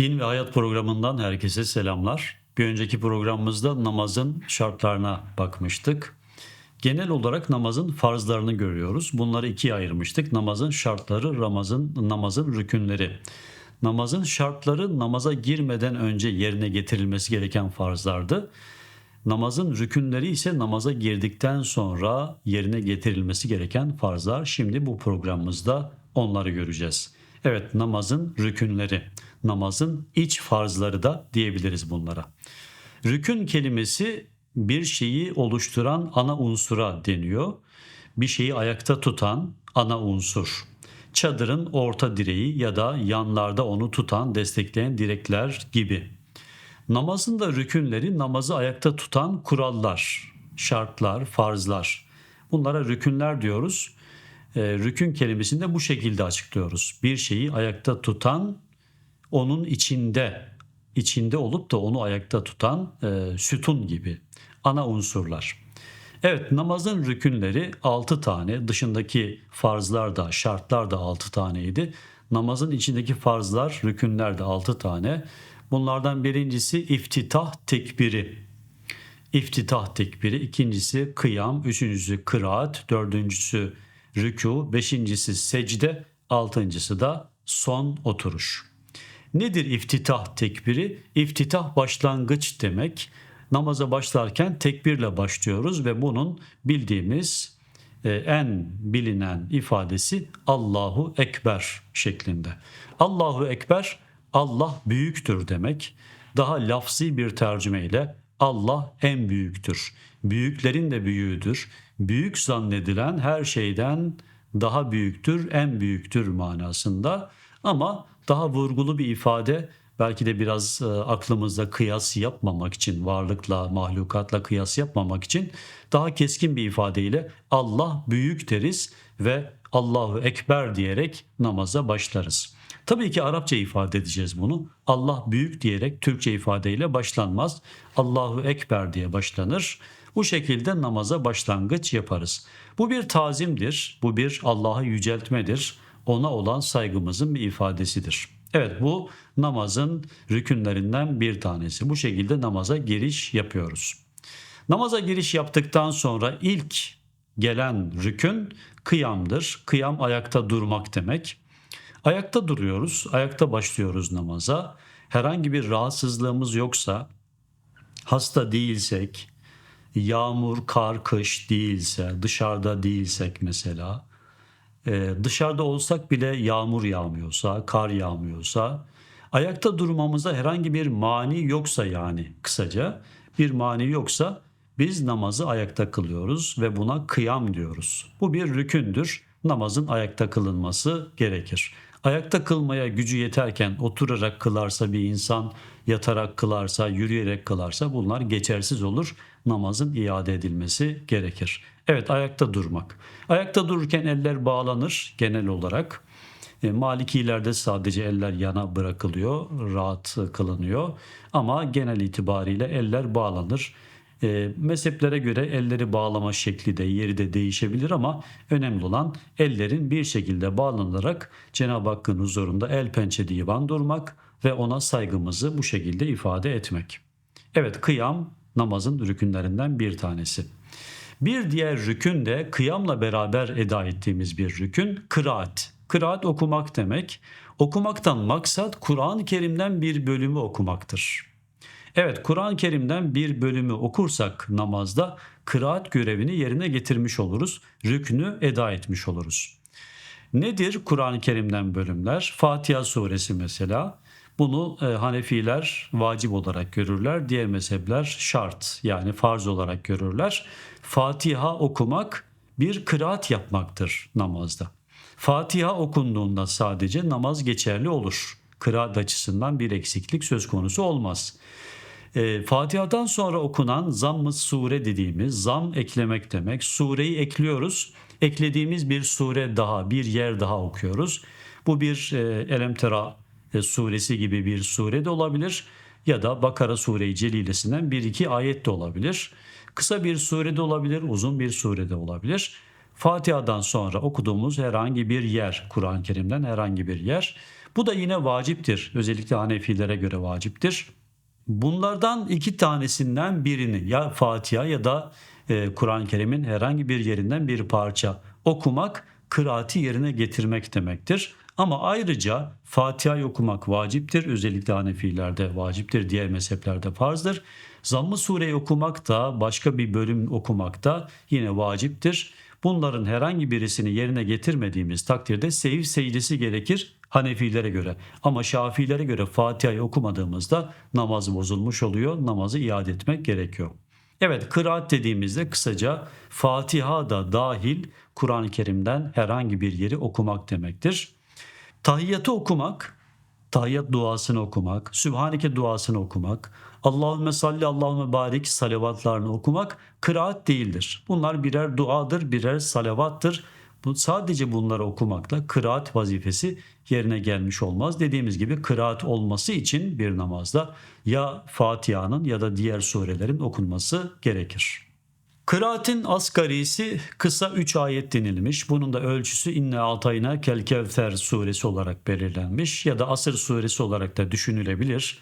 Din ve Hayat programından herkese selamlar. Bir önceki programımızda namazın şartlarına bakmıştık. Genel olarak namazın farzlarını görüyoruz. Bunları ikiye ayırmıştık. Namazın şartları, namazın, namazın rükünleri. Namazın şartları namaza girmeden önce yerine getirilmesi gereken farzlardı. Namazın rükünleri ise namaza girdikten sonra yerine getirilmesi gereken farzlar. Şimdi bu programımızda onları göreceğiz. Evet namazın rükünleri, namazın iç farzları da diyebiliriz bunlara. Rükün kelimesi bir şeyi oluşturan ana unsura deniyor. Bir şeyi ayakta tutan ana unsur. Çadırın orta direği ya da yanlarda onu tutan, destekleyen direkler gibi. Namazın da rükünleri namazı ayakta tutan kurallar, şartlar, farzlar. Bunlara rükünler diyoruz. E, rükün kelimesini de bu şekilde açıklıyoruz. Bir şeyi ayakta tutan, onun içinde, içinde olup da onu ayakta tutan e, sütun gibi ana unsurlar. Evet namazın rükünleri 6 tane, dışındaki farzlar da, şartlar da 6 taneydi. Namazın içindeki farzlar, rükünler de 6 tane. Bunlardan birincisi iftitah tekbiri. İftitah tekbiri, ikincisi kıyam, üçüncüsü kıraat, dördüncüsü rükû, beşincisi secde, altıncısı da son oturuş. Nedir iftitah tekbiri? İftitah başlangıç demek. Namaza başlarken tekbirle başlıyoruz ve bunun bildiğimiz e, en bilinen ifadesi Allahu Ekber şeklinde. Allahu Ekber Allah büyüktür demek. Daha lafzi bir tercümeyle Allah en büyüktür. Büyüklerin de büyüğüdür. Büyük zannedilen her şeyden daha büyüktür, en büyüktür manasında. Ama daha vurgulu bir ifade belki de biraz e, aklımızda kıyas yapmamak için, varlıkla, mahlukatla kıyas yapmamak için daha keskin bir ifadeyle Allah büyük deriz ve Allahu Ekber diyerek namaza başlarız. Tabii ki Arapça ifade edeceğiz bunu. Allah büyük diyerek Türkçe ifadeyle başlanmaz. Allahu Ekber diye başlanır. Bu şekilde namaza başlangıç yaparız. Bu bir tazimdir, bu bir Allah'ı yüceltmedir, ona olan saygımızın bir ifadesidir. Evet bu namazın rükünlerinden bir tanesi. Bu şekilde namaza giriş yapıyoruz. Namaza giriş yaptıktan sonra ilk gelen rükün kıyamdır. Kıyam ayakta durmak demek. Ayakta duruyoruz, ayakta başlıyoruz namaza. Herhangi bir rahatsızlığımız yoksa, hasta değilsek, yağmur, kar, kış değilse, dışarıda değilsek mesela, e, dışarıda olsak bile yağmur yağmıyorsa, kar yağmıyorsa, ayakta durmamıza herhangi bir mani yoksa yani kısaca bir mani yoksa biz namazı ayakta kılıyoruz ve buna kıyam diyoruz. Bu bir rükündür. Namazın ayakta kılınması gerekir. Ayakta kılmaya gücü yeterken oturarak kılarsa bir insan, yatarak kılarsa, yürüyerek kılarsa bunlar geçersiz olur. Namazın iade edilmesi gerekir. Evet ayakta durmak. Ayakta dururken eller bağlanır genel olarak. E, Malikilerde sadece eller yana bırakılıyor, rahat kılınıyor. Ama genel itibariyle eller bağlanır. E, mezheplere göre elleri bağlama şekli de yeri de değişebilir ama önemli olan ellerin bir şekilde bağlanarak Cenab-ı Hakk'ın huzurunda el pençe divan durmak ve ona saygımızı bu şekilde ifade etmek. Evet kıyam namazın rükünlerinden bir tanesi. Bir diğer rükün de kıyamla beraber eda ettiğimiz bir rükün kıraat. Kıraat okumak demek. Okumaktan maksat Kur'an-ı Kerim'den bir bölümü okumaktır. Evet Kur'an-ı Kerim'den bir bölümü okursak namazda kıraat görevini yerine getirmiş oluruz. Rüknü eda etmiş oluruz. Nedir Kur'an-ı Kerim'den bölümler? Fatiha suresi mesela. Bunu e, Hanefiler vacip olarak görürler. Diğer mezhepler şart yani farz olarak görürler. Fatiha okumak bir kıraat yapmaktır namazda. Fatiha okunduğunda sadece namaz geçerli olur. Kıraat açısından bir eksiklik söz konusu olmaz. E, Fatiha'dan sonra okunan zamm-ı sure dediğimiz zam eklemek demek. Sureyi ekliyoruz. Eklediğimiz bir sure daha, bir yer daha okuyoruz. Bu bir e, Elemtera suresi gibi bir sure de olabilir ya da Bakara sure-i celilesinden bir iki ayet de olabilir. Kısa bir sure de olabilir, uzun bir sure de olabilir. Fatiha'dan sonra okuduğumuz herhangi bir yer, Kur'an-ı Kerim'den herhangi bir yer. Bu da yine vaciptir. Özellikle Hanefilere göre vaciptir. Bunlardan iki tanesinden birini ya Fatiha ya da e, Kur'an-ı Kerim'in herhangi bir yerinden bir parça okumak kıraati yerine getirmek demektir. Ama ayrıca Fatiha'yı okumak vaciptir. Özellikle Hanefilerde vaciptir. Diğer mezheplerde farzdır. Zamm-ı Sure'yi okumak da başka bir bölüm okumak da yine vaciptir. Bunların herhangi birisini yerine getirmediğimiz takdirde seyif secdesi gerekir Hanefilere göre. Ama Şafilere göre Fatiha'yı okumadığımızda namaz bozulmuş oluyor. Namazı iade etmek gerekiyor. Evet kıraat dediğimizde kısaca Fatiha da dahil Kur'an-ı Kerim'den herhangi bir yeri okumak demektir. Tahiyyatı okumak, tahiyyat duasını okumak, Sübhaneke duasını okumak, Allahümme salli Allahümme barik salavatlarını okumak kıraat değildir. Bunlar birer duadır, birer salavattır. Bu sadece bunları okumakla kıraat vazifesi yerine gelmiş olmaz. Dediğimiz gibi kıraat olması için bir namazda ya Fatiha'nın ya da diğer surelerin okunması gerekir. Kıraatin asgarisi kısa 3 ayet denilmiş. Bunun da ölçüsü İnne Altayna Kel Kevser suresi olarak belirlenmiş ya da Asır suresi olarak da düşünülebilir.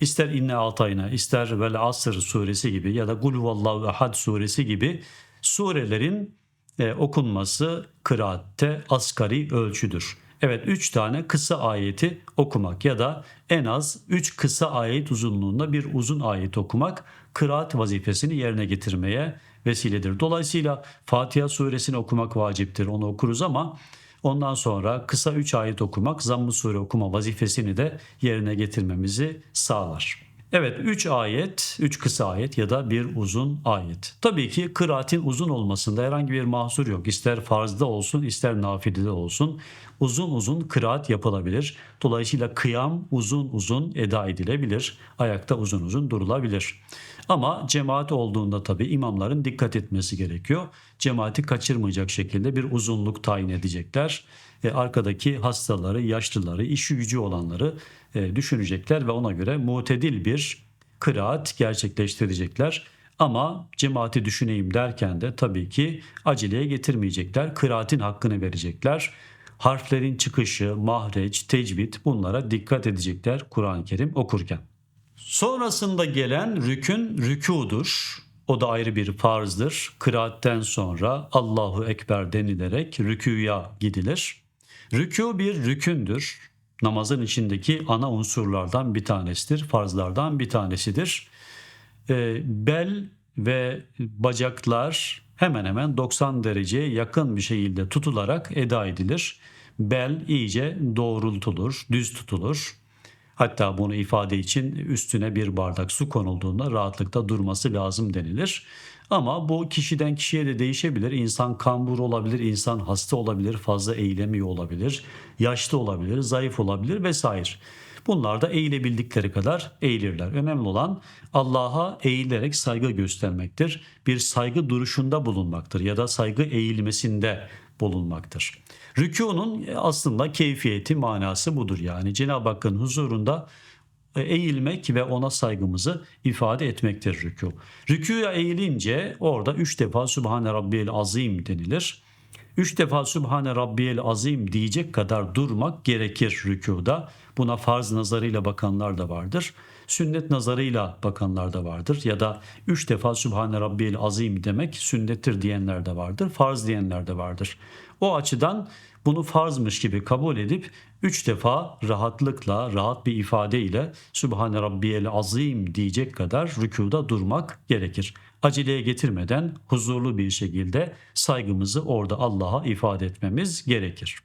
İster İnne Altayna, ister Vel Asır suresi gibi ya da Kul Huvallahu Ahad suresi gibi surelerin e, okunması kıraatte asgari ölçüdür. Evet 3 tane kısa ayeti okumak ya da en az 3 kısa ayet uzunluğunda bir uzun ayet okumak kıraat vazifesini yerine getirmeye vesiledir. Dolayısıyla Fatiha suresini okumak vaciptir. Onu okuruz ama ondan sonra kısa 3 ayet okumak zamm-ı sure okuma vazifesini de yerine getirmemizi sağlar. Evet 3 ayet, 3 kısa ayet ya da bir uzun ayet. Tabii ki kıraatin uzun olmasında herhangi bir mahsur yok. İster farzda olsun ister nafilede olsun uzun uzun kıraat yapılabilir. Dolayısıyla kıyam uzun uzun eda edilebilir. Ayakta uzun uzun durulabilir. Ama cemaat olduğunda tabii imamların dikkat etmesi gerekiyor. Cemaati kaçırmayacak şekilde bir uzunluk tayin edecekler. E, arkadaki hastaları, yaşlıları, işi gücü olanları e, düşünecekler ve ona göre mutedil bir kıraat gerçekleştirecekler. Ama cemaati düşüneyim derken de tabii ki aceleye getirmeyecekler. Kıraatin hakkını verecekler. Harflerin çıkışı, mahreç, tecvid bunlara dikkat edecekler Kur'an-ı Kerim okurken. Sonrasında gelen rükün rükudur. O da ayrı bir farzdır. Kıraatten sonra Allahu Ekber denilerek rüküya gidilir. Rükû bir rükündür. Namazın içindeki ana unsurlardan bir tanesidir. Farzlardan bir tanesidir. E, bel ve bacaklar hemen hemen 90 dereceye yakın bir şekilde tutularak eda edilir. Bel iyice doğrultulur, düz tutulur. Hatta bunu ifade için üstüne bir bardak su konulduğunda rahatlıkta durması lazım denilir. Ama bu kişiden kişiye de değişebilir. İnsan kambur olabilir, insan hasta olabilir, fazla eğilemiyor olabilir, yaşlı olabilir, zayıf olabilir vesaire. Bunlar da eğilebildikleri kadar eğilirler. Önemli olan Allah'a eğilerek saygı göstermektir. Bir saygı duruşunda bulunmaktır ya da saygı eğilmesinde bulunmaktır. Rükunun aslında keyfiyeti manası budur yani Cenab-ı Hakk'ın huzurunda e, eğilmek ve ona saygımızı ifade etmektir rükû. Rükûya eğilince orada üç defa Sübhane Rabbiyel Azim denilir. Üç defa Sübhane Rabbiyel Azim diyecek kadar durmak gerekir rükuda. Buna farz nazarıyla bakanlar da vardır. Sünnet nazarıyla bakanlar da vardır. Ya da üç defa Sübhane Rabbiyel Azim demek sünnettir diyenler de vardır. Farz diyenler de vardır. O açıdan bunu farzmış gibi kabul edip üç defa rahatlıkla, rahat bir ifadeyle Sübhane Rabbiyel Azim diyecek kadar rükuda durmak gerekir. Aceleye getirmeden huzurlu bir şekilde saygımızı orada Allah'a ifade etmemiz gerekir.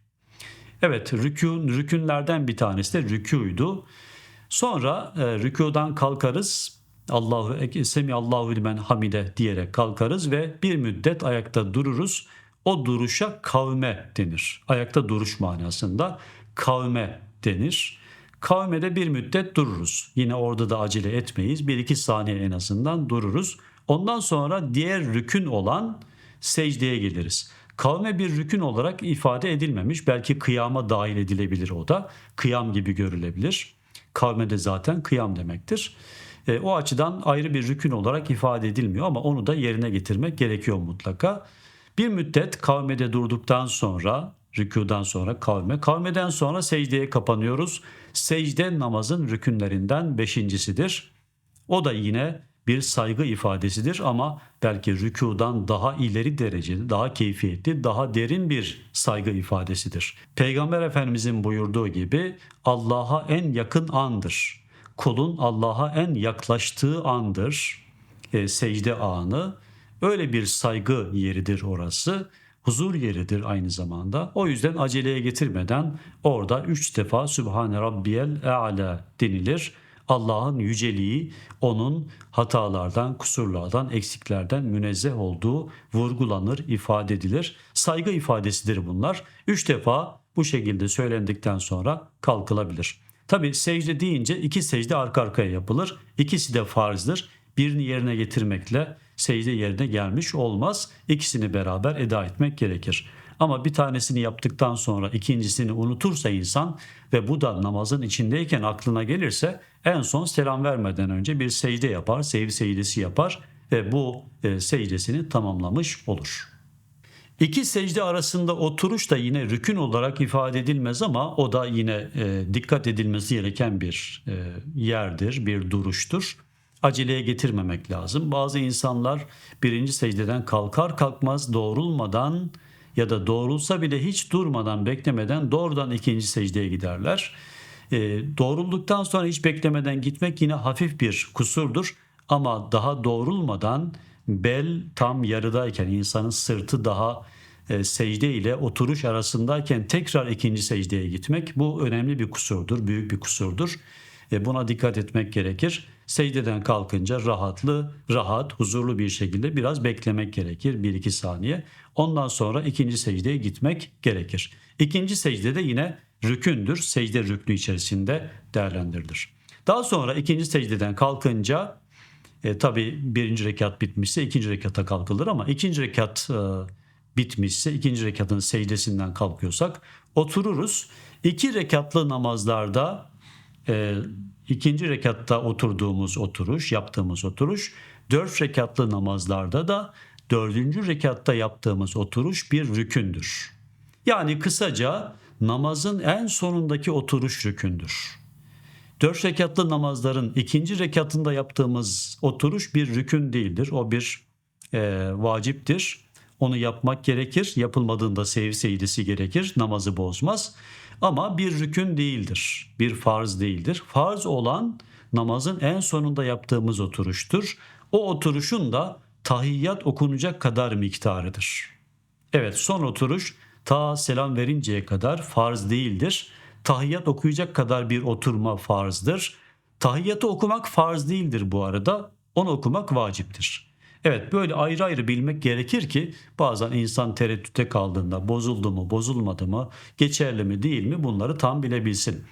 Evet rükün, rükünlerden bir tanesi de rükuydu. Sonra e, rükudan kalkarız. Allahu semi Allahu limen hamide diyerek kalkarız ve bir müddet ayakta dururuz. O duruşa kavme denir. Ayakta duruş manasında kavme denir. Kavmede bir müddet dururuz. Yine orada da acele etmeyiz. Bir iki saniye en azından dururuz. Ondan sonra diğer rükün olan secdeye geliriz. Kavme bir rükün olarak ifade edilmemiş. Belki kıyama dahil edilebilir o da. Kıyam gibi görülebilir. Kavme de zaten kıyam demektir. E, o açıdan ayrı bir rükün olarak ifade edilmiyor ama onu da yerine getirmek gerekiyor mutlaka. Bir müddet kavmede durduktan sonra rükudan sonra kavme, kavmeden sonra secdeye kapanıyoruz. Secde namazın rükünlerinden beşincisidir. O da yine bir saygı ifadesidir ama belki rükudan daha ileri derecede, daha keyfiyetli, daha derin bir saygı ifadesidir. Peygamber Efendimizin buyurduğu gibi Allah'a en yakın andır. Kulun Allah'a en yaklaştığı andır. E, secde anı. Öyle bir saygı yeridir orası. Huzur yeridir aynı zamanda. O yüzden aceleye getirmeden orada üç defa Sübhane Rabbiyel E'ala denilir. Allah'ın yüceliği onun hatalardan, kusurlardan, eksiklerden münezzeh olduğu vurgulanır, ifade edilir. Saygı ifadesidir bunlar. Üç defa bu şekilde söylendikten sonra kalkılabilir. Tabi secde deyince iki secde arka arkaya yapılır. İkisi de farzdır. Birini yerine getirmekle secde yerine gelmiş olmaz. İkisini beraber eda etmek gerekir. Ama bir tanesini yaptıktan sonra ikincisini unutursa insan ve bu da namazın içindeyken aklına gelirse en son selam vermeden önce bir secde yapar, sev secdesi yapar ve bu e, secdesini tamamlamış olur. İki secde arasında oturuş da yine rükün olarak ifade edilmez ama o da yine e, dikkat edilmesi gereken bir e, yerdir, bir duruştur. Aceleye getirmemek lazım. Bazı insanlar birinci secdeden kalkar kalkmaz doğrulmadan ya da doğrulsa bile hiç durmadan beklemeden doğrudan ikinci secdeye giderler. E, doğrulduktan sonra hiç beklemeden gitmek yine hafif bir kusurdur ama daha doğrulmadan bel tam yarıdayken insanın sırtı daha e, secde ile oturuş arasındayken tekrar ikinci secdeye gitmek bu önemli bir kusurdur, büyük bir kusurdur. E, buna dikkat etmek gerekir. Secdeden kalkınca rahatlı, rahat, huzurlu bir şekilde biraz beklemek gerekir 1-2 saniye. Ondan sonra ikinci secdeye gitmek gerekir. İkinci secde de yine rükündür. Secde rüknü içerisinde değerlendirilir. Daha sonra ikinci secdeden kalkınca e, tabi birinci rekat bitmişse ikinci rekata kalkılır ama ikinci rekat e, bitmişse ikinci rekatın secdesinden kalkıyorsak otururuz. İki rekatlı namazlarda e, ikinci rekatta oturduğumuz oturuş, yaptığımız oturuş, dört rekatlı namazlarda da dördüncü rekatta yaptığımız oturuş bir rükündür. Yani kısaca namazın en sonundaki oturuş rükündür. Dört rekatlı namazların ikinci rekatında yaptığımız oturuş bir rükün değildir. O bir e, vaciptir. Onu yapmak gerekir. Yapılmadığında sev seyidisi gerekir. Namazı bozmaz. Ama bir rükün değildir. Bir farz değildir. Farz olan namazın en sonunda yaptığımız oturuştur. O oturuşun da tahiyyat okunacak kadar miktarıdır. Evet son oturuş ta selam verinceye kadar farz değildir. Tahiyyat okuyacak kadar bir oturma farzdır. Tahiyyatı okumak farz değildir bu arada. Onu okumak vaciptir. Evet böyle ayrı ayrı bilmek gerekir ki bazen insan tereddüte kaldığında bozuldu mu bozulmadı mı geçerli mi değil mi bunları tam bilebilsin.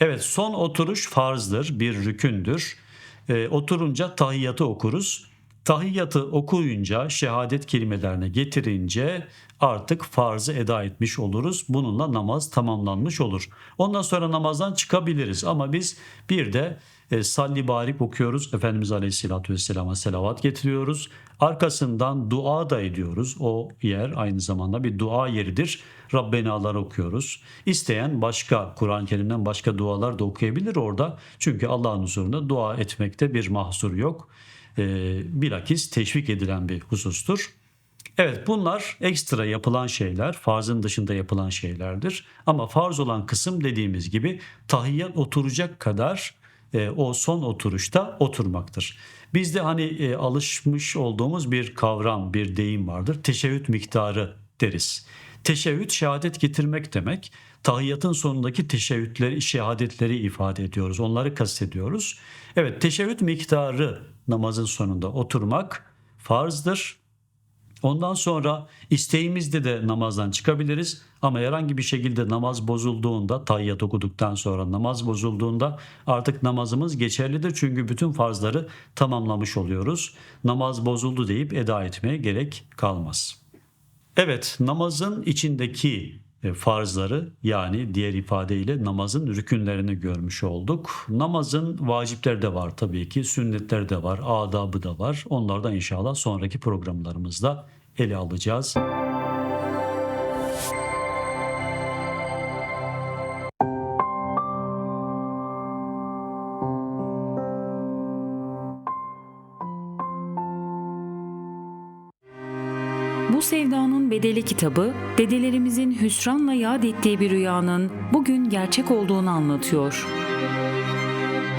Evet son oturuş farzdır bir rükündür. E, oturunca tahiyyatı okuruz. Tahiyyatı okuyunca şehadet kelimelerine getirince artık farzı eda etmiş oluruz. Bununla namaz tamamlanmış olur. Ondan sonra namazdan çıkabiliriz ama biz bir de e, salli barik okuyoruz. Efendimiz Aleyhisselatü Vesselam'a selavat getiriyoruz. Arkasından dua da ediyoruz. O yer aynı zamanda bir dua yeridir. Rabbenalar okuyoruz. İsteyen başka Kur'an-ı Kerim'den başka dualar da okuyabilir orada. Çünkü Allah'ın huzurunda dua etmekte bir mahsur yok. E, bilakis teşvik edilen bir husustur. Evet bunlar ekstra yapılan şeyler, farzın dışında yapılan şeylerdir. Ama farz olan kısım dediğimiz gibi tahiyyat oturacak kadar e, o son oturuşta oturmaktır. Bizde hani e, alışmış olduğumuz bir kavram, bir deyim vardır. Teşehhüt miktarı deriz. Teşehhüt şehadet getirmek demek. Tahiyyatın sonundaki teşehhütleri, şehadetleri ifade ediyoruz. Onları kastediyoruz. Evet teşehhüt miktarı namazın sonunda oturmak farzdır. Ondan sonra isteğimizde de namazdan çıkabiliriz ama herhangi bir şekilde namaz bozulduğunda tayyat okuduktan sonra namaz bozulduğunda artık namazımız geçerlidir çünkü bütün farzları tamamlamış oluyoruz. Namaz bozuldu deyip eda etmeye gerek kalmaz. Evet namazın içindeki farzları yani diğer ifadeyle namazın rükünlerini görmüş olduk. Namazın vacipleri de var tabii ki, sünnetleri de var, adabı da var. Onlardan inşallah sonraki programlarımızda ele alacağız. Sevdanın Bedeli kitabı, dedelerimizin hüsranla yad ettiği bir rüyanın bugün gerçek olduğunu anlatıyor.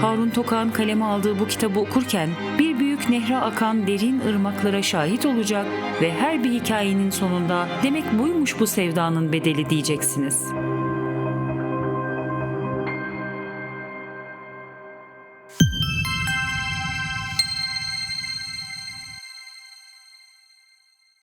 Harun Tokan kaleme aldığı bu kitabı okurken bir büyük nehre akan derin ırmaklara şahit olacak ve her bir hikayenin sonunda demek buymuş bu sevdanın bedeli diyeceksiniz.